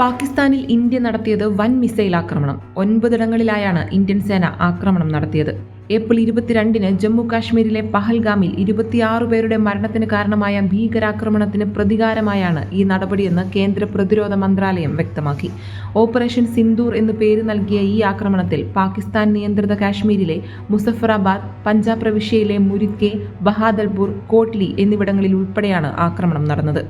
പാകിസ്ഥാനിൽ ഇന്ത്യ നടത്തിയത് വൻ മിസൈൽ ആക്രമണം. ഒൻപതിടങ്ങളിലായാണ് ഇന്ത്യൻ സേന ആക്രമണം നടത്തിയത്. ഏപ്രിൽ ഇരുപത്തിരണ്ടിന് ജമ്മു കാശ്മീരിലെ പഹൽഗാമിൽ ഇരുപത്തിയാറ് പേരുടെ മരണത്തിന് കാരണമായ ഭീകരാക്രമണത്തിന് പ്രതികാരമായാണ് ഈ നടപടിയെന്ന് കേന്ദ്ര പ്രതിരോധ മന്ത്രാലയം വ്യക്തമാക്കി. ഓപ്പറേഷൻ സിന്ദൂർ എന്ന് പേര് നൽകിയ ഈ ആക്രമണത്തിൽ പാകിസ്ഥാൻ നിയന്ത്രിത കാശ്മീരിലെ മുസഫറാബാദ് പഞ്ചാബ് പ്രവിശ്യയിലെ മുരിക്കെ ബഹാദൽപൂർ കോട്ട്ലി എന്നിവിടങ്ങളിൽ ഉൾപ്പെടെയാണ് ആക്രമണം നടന്നത്.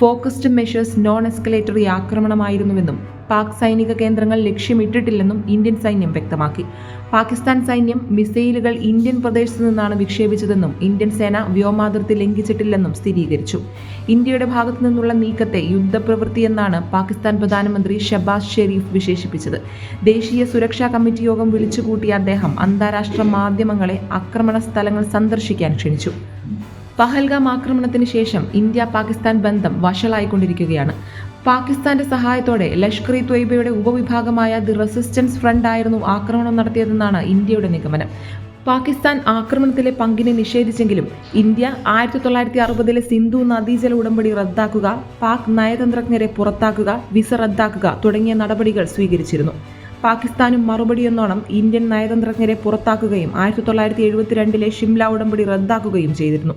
ഫോക്കസ്ഡ് മെഷേഴ്സ് നോൺ എസ്കലേറ്ററി ആക്രമണമായിരുന്നുവെന്നും പാക് സൈനിക കേന്ദ്രങ്ങൾ ലക്ഷ്യമിട്ടിട്ടില്ലെന്നും ഇന്ത്യൻ സൈന്യം വ്യക്തമാക്കി. പാകിസ്ഥാൻ സൈന്യം മിസൈലുകൾ ഇന്ത്യൻ പ്രദേശത്ത് നിന്നാണ് വിക്ഷേപിച്ചതെന്നും ഇന്ത്യൻ സേന വ്യോമാതിർത്തി ലംഘിച്ചിട്ടില്ലെന്നും സ്ഥിരീകരിച്ചു. ഇന്ത്യയുടെ ഭാഗത്തു നിന്നുള്ള നീക്കത്തെ യുദ്ധപ്രവൃത്തിയെന്നാണ് പാകിസ്ഥാൻ പ്രധാനമന്ത്രി ഷബാസ് ഷെരീഫ് വിശേഷിപ്പിച്ചത്. ദേശീയ സുരക്ഷാ കമ്മിറ്റി യോഗം വിളിച്ചുകൂട്ടിയ അദ്ദേഹം അന്താരാഷ്ട്ര മാധ്യമങ്ങളെ ആക്രമണ സ്ഥലങ്ങൾ സന്ദർശിക്കാൻ ക്ഷണിച്ചു. പഹൽഗാം ആക്രമണത്തിന് ശേഷം ഇന്ത്യ പാകിസ്ഥാൻ ബന്ധം വഷളായിക്കൊണ്ടിരിക്കുകയാണ്. പാകിസ്ഥാന്റെ സഹായത്തോടെ ലഷ്കർ ഇ ത്വയ്ബയുടെ ഉപവിഭാഗമായ ദി റെസിസ്റ്റൻസ് ഫ്രണ്ട് ആയിരുന്നു ആക്രമണം നടത്തിയതെന്നാണ് ഇന്ത്യയുടെ നിഗമനം. പാകിസ്ഥാൻ ആക്രമണത്തിലെ പങ്കിനെ നിഷേധിച്ചെങ്കിലും ഇന്ത്യ ആയിരത്തി തൊള്ളായിരത്തി അറുപതിലെ സിന്ധു നദീജല ഉടമ്പടി റദ്ദാക്കുക പാക് നയതന്ത്രജ്ഞരെ പുറത്താക്കുക വിസ റദ്ദാക്കുക തുടങ്ങിയ നടപടികൾ സ്വീകരിച്ചിരുന്നു. പാകിസ്ഥാനും മറുപടിയെന്നോണം ഇന്ത്യൻ നയതന്ത്രജ്ഞരെ പുറത്താക്കുകയും ആയിരത്തി തൊള്ളായിരത്തി എഴുപത്തിരണ്ടിലെ ഷിംല ഉടമ്പടി റദ്ദാക്കുകയും ചെയ്തിരുന്നു.